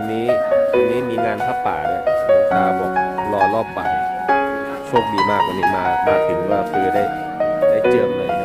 อันนี้วันนี้มีงานผ้าป่าเนี่ยหลวงตาบอกรอรอบบ่ายโชคดีมากวันนี้มามาถึงว่าคือได้ได้เจิมเลย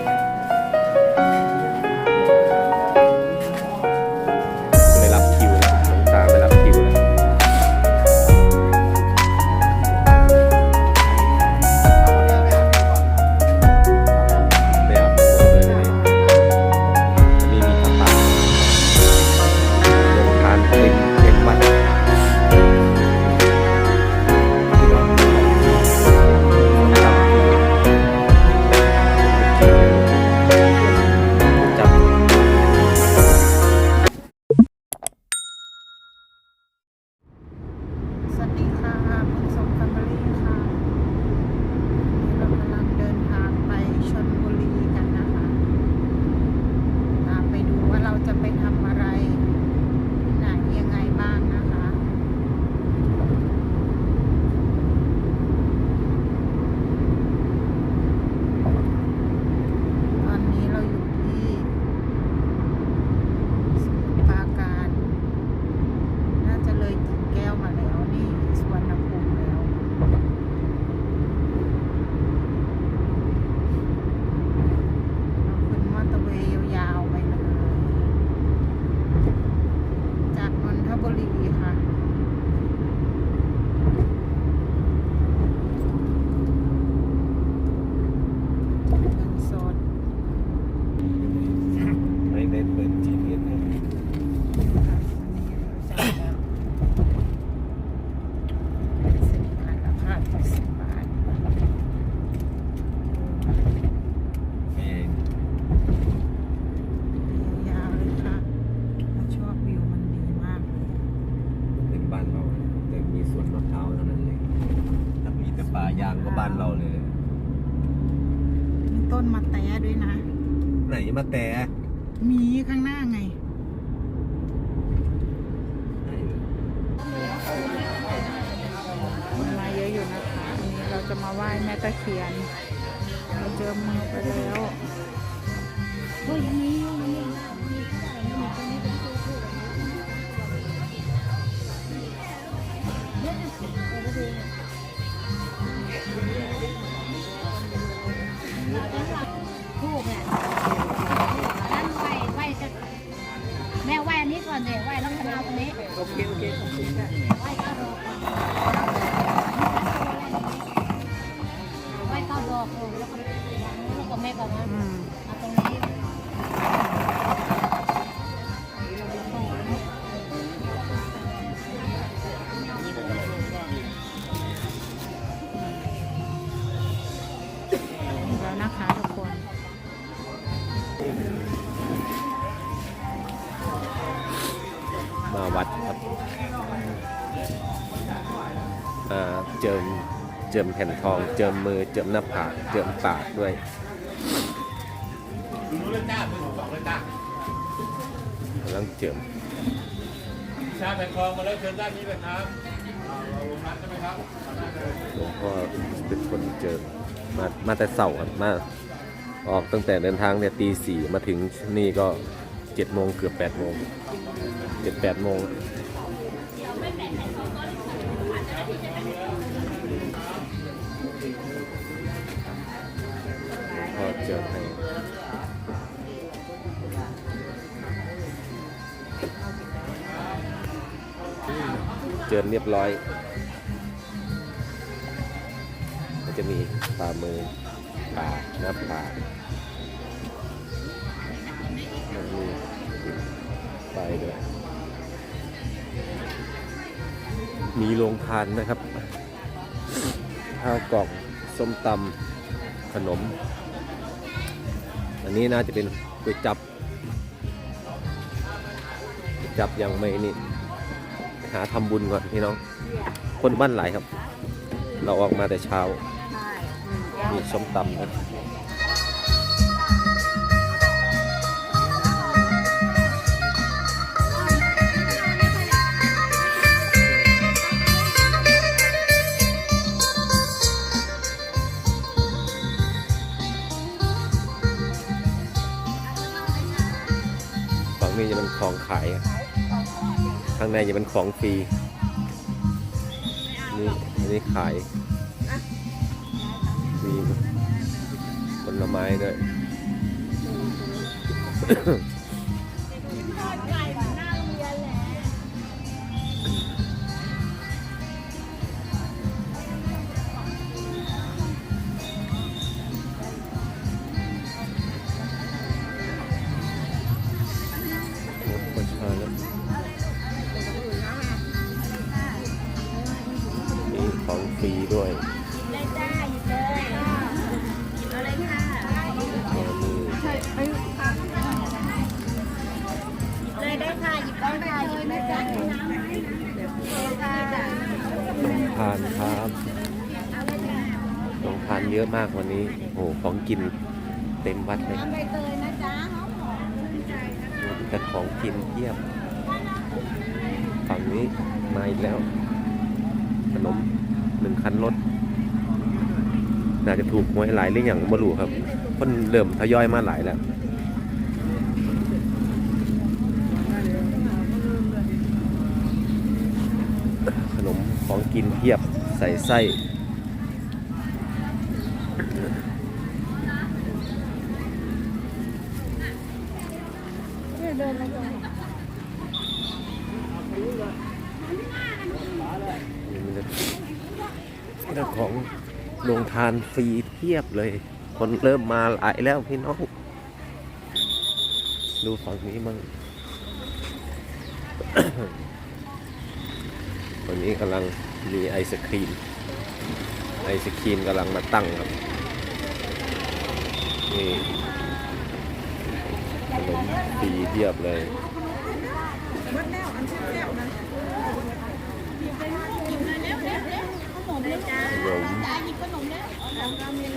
ไหว้แม่ตะเคียนเราเจอมือไปแล้วทูบเนี่ยนั่นไหวไหวจะแม่ไหวอันนี้ก่อนเดี๋ยวไหวแล้วก็เอาตรงนี้โอเคโอเคขอบคุณค่ะ จิมแผ่นทอง เจิมมือ เจิมหน้าผาก เจิมปากด้วยกำลังเจิมชาแผ่นทองมาแล้วเชิญด้านนี้เลยครับเอาลงนัดใช่ไหมครับหลวงพ่อเป็นคนเจิมมามาแต่เสาร์ครับมาออกตั้งแต่เดินทางเนี่ยตีสี่มาถึงนี่ก็เจ็ดโมงเกือบแปดโมงเจ็ดแปดโมง เจิมเรียบร้อยก็จะมีฝ่ามือปากหน้าผากมีไฟด้วยมีโรงทานนะครับ ข้าวกล่องส้มตำขนม อันนี้น่าจะเป็นก๋วยจับก๋วยจับยังไม่นี่ หาทำบุญก่อนพี่น้อง คนบ้านหลายครับ เราออกมาแต่เช้าใช่มีส้มตำนะฝั่งนี้จะเป็นของขายอะข้างางในจะเป็นของฟรีนี่อันนี้ขายมีผลไม้ด้วย ทานครับของทานเยอะมากวันนี้ โอ้โห ของกินเต็มวัดเลยน้ำใบเตยนะจ๊ะหอมหอมแต่ของกินเทียบ ฝั่งนี้มาอีกแล้ว ขนมหนึ่งคันรถ น่าจะถูกหวยหลายเรื่องอย่างมารู้ครับเพิ่นเริ่มทยอยมาหลายแล้ว ขนมของ กินเทียบใส่ไส้เดินมาตรงเรื่องของโรงทานฟรีเทียบเลย คนเริ่มมาหลายแล้วพี่น้อง ดูฝั่งนี้มั่งวันนี้กำลัง มีไอศครีม ไอศครีมกำลังมาตั้งครับ นี่ขนมฟรีเทียบเลยขนมขนมจ้าหยิบขนมเลย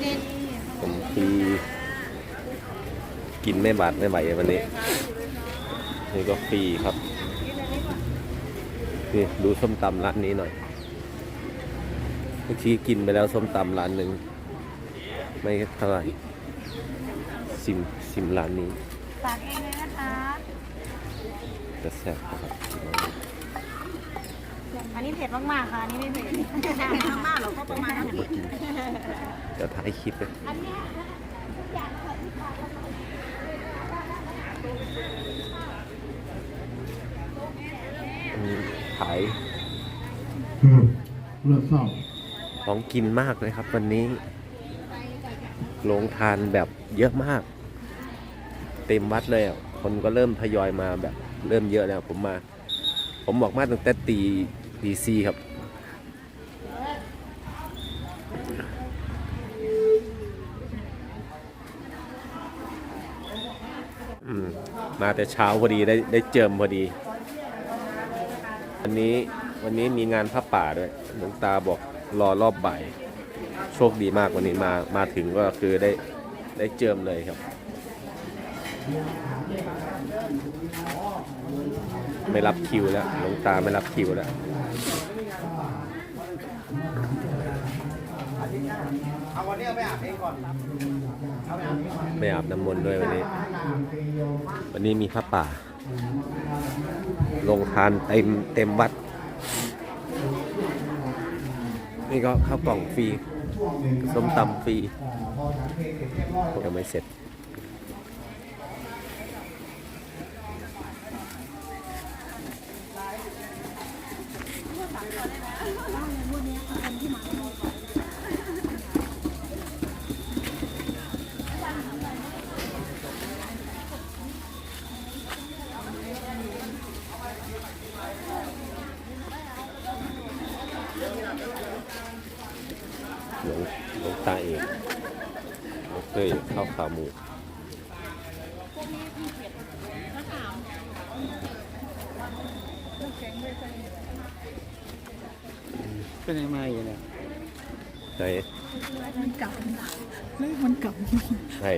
เด็ดผมฟรีกินไม่บาดไม่ไหววันนี้ นี่ก็ฟรีครับ นี่ดูส้มตำร้านนี้หน่อย มื่อกี้กินไปแล้วส้มตำร้านหนึ่ง ไม่เท่าไหร่ซิมซิมร้านนี้ฝากเองเลยนะคะจะแซ่บครับอันนี้เผ็ดมากๆค่ะ อันนี้ไม่เผ็ดมากๆหรอกก็ประมาณนั้นเดี๋ยวถ่ายคลิปเลยอันเนี้ยอยากขอที่ฝากอืมขายเลือกสอบ ของกินมากเลยครับ วันนี้โรงทานแบบเยอะมาก เต็มวัดเลยอะคนก็เริ่มทยอยมาแบบเริ่มเยอะแล้วผมมา ผมบอกมาตั้งแต่ตีตีซีครับมมาแต่เช้าพอดีได้ได้เจิมพอดี วันนี้วันนี้มีงานพระป่าด้วยหลวงตาบอก รอรอบบ่ายโชคดีมากวันนี้มามาถึงก็คือได้ได้เจิมเลยครับ ไม่รับคิวแล้วหลวงตาไม่รับคิวแล้วไปอาบเองก่อนเอาไปอาบเองก่อนไม่อาบน้ำมนต์ด้วยวันนี้ วันนี้มีพระป่า ลงทานเต็มเต็มวัด นี่ก็ข้าวกล่องฟรีส้มตำฟรียังไม่เสร็จหลวงหลวงตาเอกหลวงเต้ย ข้าวขาหมูเป็นยังไงเนี่ยไหนมันกลับเลขมันกลับไหน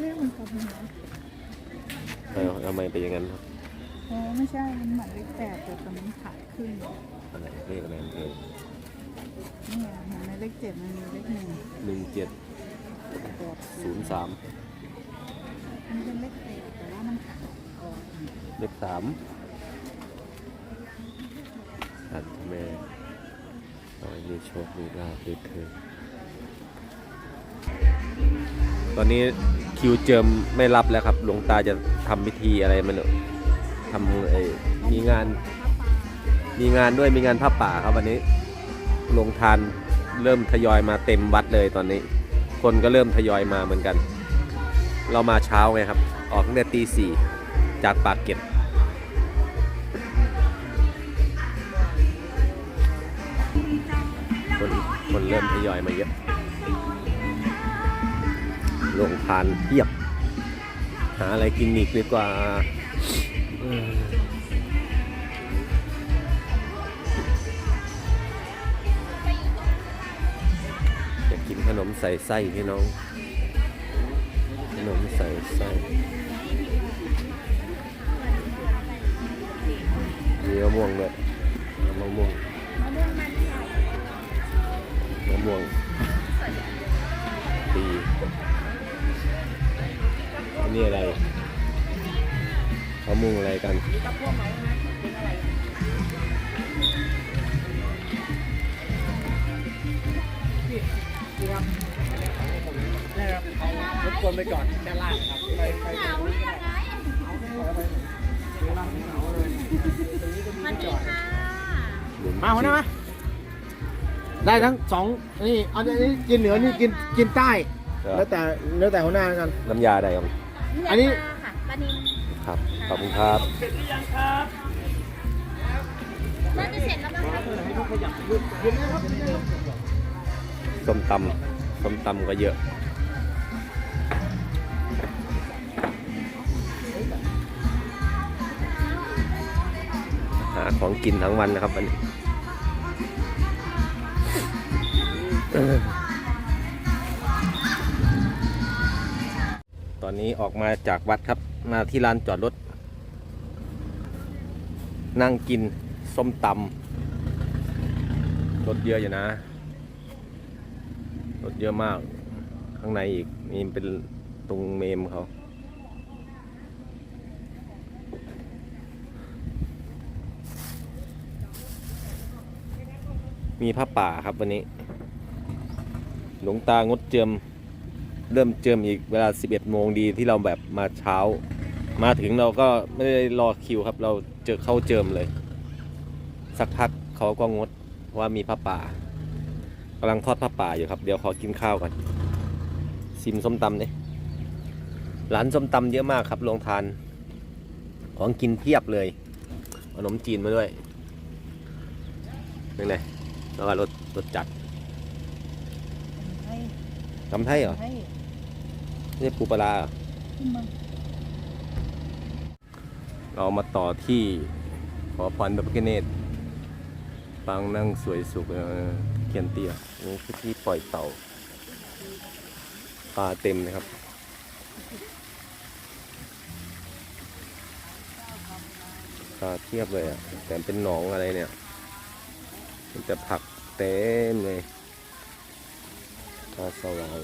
เลขมันกลับเอาทำไมเป็นอย่างนั้นครับอ๋อไม่ใช่ มันหมายเลขแปดแต่ตอนนี้ขายขึ้นอะไรเลขอะไรเอ่ยนี่ไงเห็นไหมเลขเจ็ดมันมีเลขหนึ่งหนึ่งเจ็ดแปด ศูนย์สามเลขเศษแต่ว่ามันขาวเลขสามอันแม่ตอนนี้โชคดีลาภดีเธอตอนนี้คิวเจิมไม่รับแล้วครับ หลวงตาจะทำพิธีอะไรมันทำมีงาน มีงานด้วยมีงานผ้าป่าครับวันนี้ ลงทานเริ่มทยอยมาเต็มวัดเลยตอนนี้ คนก็เริ่มทยอยมาเหมือนกัน เรามาเช้าไงครับ ออกตั้งแต่ตีสี่จากปากเกร็ดคนคนเริ่มทยอยมาเยอะลงทานเทียบ หาอะไรกินอีกดีกว่า ใส่ไส้พี่น้อง ขนมใส่ไส้มีมะม่วงด้วยเอามะม่วงมะม่วงดีอันนี้อะไรเขามุ่งอะไรกันร บกวนไปก่อนด้านล่างครับไปไปมันดีค่ะมาหัวหน้ามาได้ทั้งสองนี่เอาอันนี้กินเหนือนี่กินกินใต้ แล้วแต่แล้วแต่หัวหน้ากัน น้ำยาอะไรครับ อันนี้ ค่ะปลานิลครับ ขอบคุณครับ น่าจะเสร็จแล้วมั้งคะส้มตำส้มตำก็เยอะาของกินทั้งวันนะครับวันนี้ตอนนี้ออกมาจากวัดครับ มาที่ลานจอดรถ นั่งกินส้มตำรถเยอะอยู่นะ รถเยอะมาก ข้างในอีกมีเป็นตรงเมมเขา มีผ้าป่าครับวันนี้ หลวงตางดเจิมเริ่มเจิมอีกเวลา 11 โมงดีที่เราแบบมาเช้า มาถึงเราก็ไม่ได้รอคิวครับ เราเจอเข้าเจิมเลย สักพักเขาก็งดว่ามีผ้าป่ากำลังทอดผ้าป่าอยู่ครับ เดี๋ยวขอกินข้าวก่อนซิมส้มตำเนี่ยร้านส้มตำเยอะมากครับโรงทาน ของกินเพียบเลยขนมจีนมาด้วยนี่ไง แล้วก็รสรสจัดตำไทยเหรอไม่ใช่ปูปลาร้าเหรอเรามาต่อที่ขอพรพระพิฆเนศปางนั่งสวยสุขเออเขียนเตี้ยนี่คือที่ปล่อยเต่าปลาเต็มเลยครับ ปลาเทียบเลยอะแต่เป็นหนองอะไรเนี่ย มันจะผักเต็มเลยตาสว่าง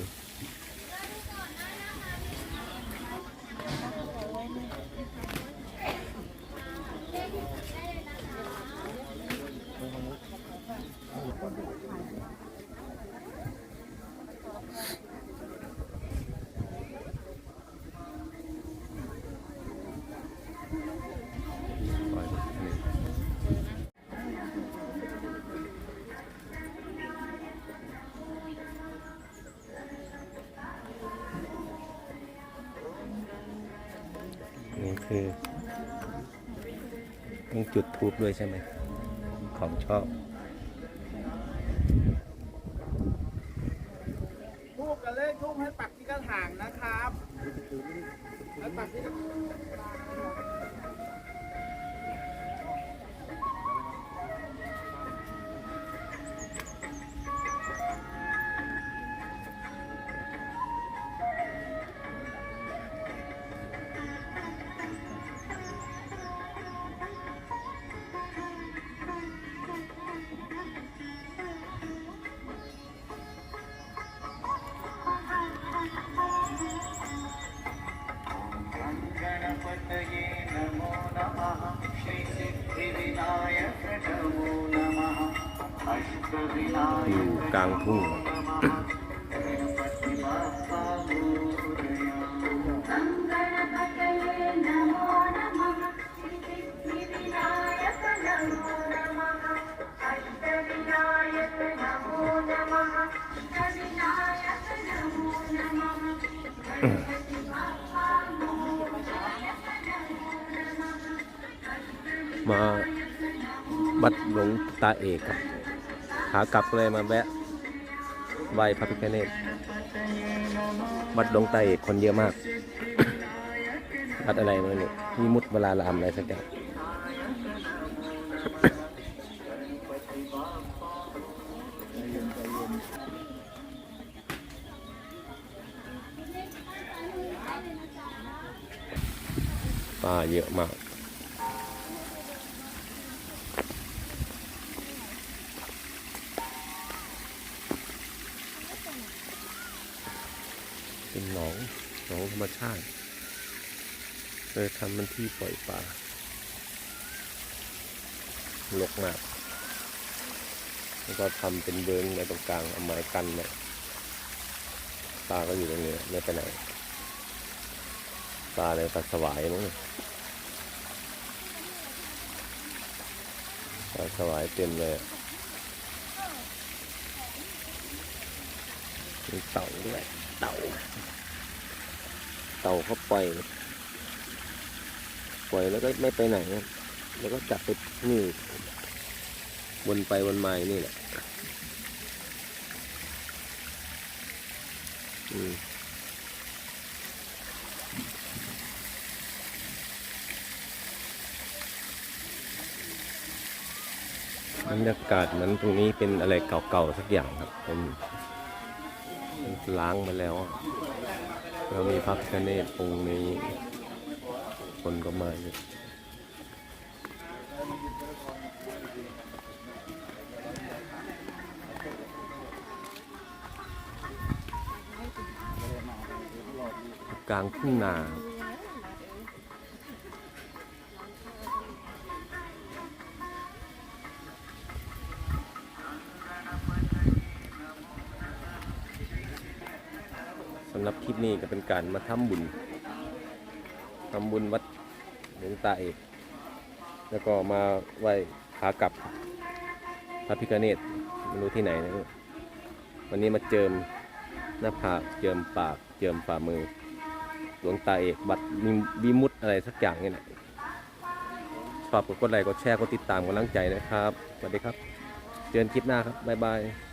คือ ต้องจุดทูบด้วยใช่ไหม ของชอบ ตาเอกครับขากลับเลยมาแวะไหว้พระพิฆเนศบัดหลวงตาเอกคนเยอะมากบัดอะไรมาเนี่ยมีมุดเวลาลามอะไรสักอย่างปลาเยอะมาก ทำมันที่ปล่อยปลาลกมากแล้วก็ทำเป็นเบิงในตรงกลางเอาไม้กันเนี่ยปลาก็อยู่ตรงนี้ไม่ไปไหนปลาอะไรปลาสวายมั้งเนี่ยปลาสวายเต็มเลยมีเต่าด้วยเต่า เต่าเขาปล่อย ปล่อยแล้วก็ไม่ไปไหนครับแล้วก็จับไปนี่วนไปวนมายนี่แหละอืมบรรยากาศเหมือนตรงนี้เป็นอะไรเก่าๆสักอย่างครับเป็นล้างมาแล้ว เรามีพระพิฆเนศองค์นี้ คนก็มาเยอะกลางทุ่งนาสำหรับคลิปนี้ก็เป็นการมาทำบุญทำบุญวัด ลวงตาเอก แล้วก็มาไหว้ขากลับพระพิฆเนศไม่รู้ที่ไหนนะวันนี้มาเจิมหน้าผากเจิมปากเจิมฝ่ามือ หลวงตาเอกบัตรมีวิมุตอะไรสักอย่างเนี่ยนะชอบกดไลค์กดแชร์กดติดตามกำลังใจนะครับสวัสดีครับ เจอกันคลิปหน้าครับบ๊ายบาย